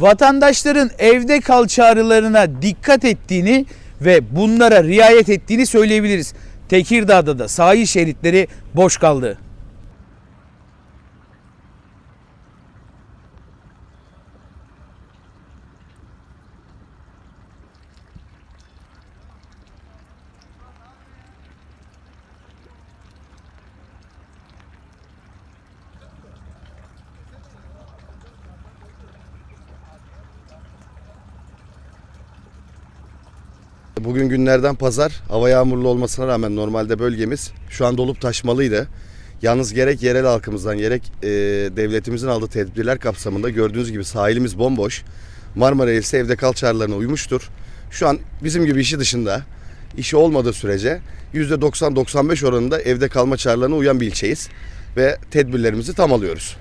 vatandaşların evde kal çağrılarına dikkat ettiğini ve bunlara riayet ettiğini söyleyebiliriz. Tekirdağ'da da sahil şeritleri boş kaldı. Bugün günlerden pazar. Hava yağmurlu olmasına rağmen normalde bölgemiz şu an dolup taşmalıydı. Yalnız gerek yerel halkımızdan gerek e, devletimizin aldığı tedbirler kapsamında gördüğünüz gibi sahilimiz bomboş. Marmara Elisi evde kal çağrılarına uymuştur. Şu an bizim gibi işi dışında işi olmadığı sürece %90-95 oranında evde kalma çağrılarına uyan bir ilçeyiz. Ve tedbirlerimizi tam alıyoruz.